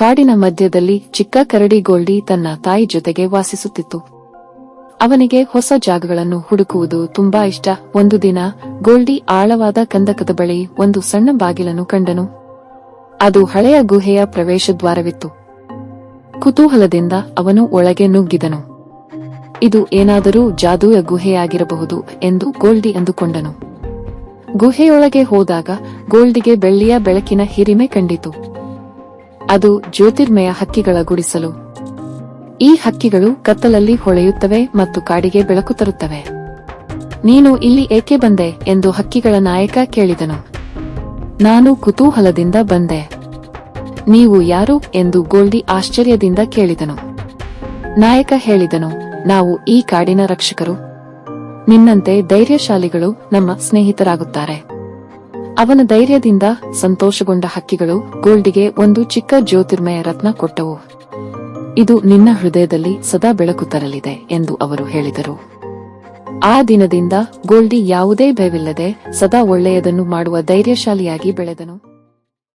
ಕಾಡಿನ ಮಧ್ಯದಲ್ಲಿ ಚಿಕ್ಕ ಕರಡಿ ಗೋಲ್ಡಿ ತನ್ನ ತಾಯಿ ಜೊತೆಗೆ ವಾಸಿಸುತ್ತಿತ್ತು. ಅವನಿಗೆ ಹೊಸ ಜಾಗಗಳನ್ನು ಹುಡುಕುವುದು ತುಂಬಾ ಇಷ್ಟ. ಒಂದು ದಿನ, ಗೋಲ್ಡಿ ಆಳವಾದ ಕಂದಕದ ಬಳಿ ಒಂದು ಸಣ್ಣ ಬಾಗಿಲನ್ನು ಕಂಡನು. ಅದು ಹಳೆಯ ಗುಹೆಯ ಪ್ರವೇಶ ದ್ವಾರವಿತ್ತು ಕುತೂಹಲದಿಂದ ಅವನು ಒಳಗೆ ನುಗ್ಗಿದನು. ಇದು ಏನಾದರೂ ಜಾದೂಯ ಗುಹೆಯಾಗಿರಬಹುದು ಎಂದು ಗೋಲ್ಡಿ ಅಂದುಕೊಂಡನು. ಗುಹೆಯೊಳಗೆ ಹೋದಾಗ ಗೋಲ್ಡಿಗೆ ಬೆಳ್ಳಿಯ ಬೆಳಕಿನ ಹಿರಿಮೆ ಕಂಡಿತು. ಅದು ಜ್ಯೋತಿರ್ಮಯ ಹಕ್ಕಿಗಳ ಗುಡಿಸಲು ಈ ಹಕ್ಕಿಗಳು ಕತ್ತಲಲ್ಲಿ ಹೊಳೆಯುತ್ತವೆ ಮತ್ತು ಕಾಡಿಗೆ ಬೆಳಕು ತರುತ್ತವೆ. ನೀನು ಇಲ್ಲಿ ಏಕೆ ಬಂದೆ ಎಂದು ಹಕ್ಕಿಗಳ ನಾಯಕ ಕೇಳಿದನು. ನಾನು ಕುತೂಹಲದಿಂದ ಬಂದೆ. ನೀವು ಯಾರು ಎಂದು ಗೋಲ್ಡಿ ಆಶ್ಚರ್ಯದಿಂದ ಕೇಳಿದನು. ನಾಯಕ ಹೇಳಿದನು, ನಾವು ಈ ಕಾಡಿನ ರಕ್ಷಕರು. ನಿನ್ನಂತೆ ಧೈರ್ಯಶಾಲಿಗಳು ನಮ್ಮ ಸ್ನೇಹಿತರಾಗುತ್ತಾರೆ. ಅವನ ಧೈರ್ಯದಿಂದ ಸಂತೋಷಗೊಂಡ ಹಕ್ಕಿಗಳು ಗೋಲ್ಡಿಗೆ ಒಂದು ಚಿಕ್ಕ ಜ್ಯೋತಿರ್ಮಯ ರತ್ನ ಕೊಟ್ಟವು. ಇದು ನಿನ್ನ ಹೃದಯದಲ್ಲಿ ಸದಾ ಬೆಳಕು ತರಲಿದೆ ಎಂದು ಅವರು ಹೇಳಿದರು. ಆ ದಿನದಿಂದ ಗೋಲ್ಡಿ ಯಾವುದೇ ಭಯವಿಲ್ಲದೆ ಸದಾ ಒಳ್ಳೆಯದನ್ನು ಮಾಡುವ ಧೈರ್ಯಶಾಲಿಯಾಗಿ ಬೆಳೆದನು.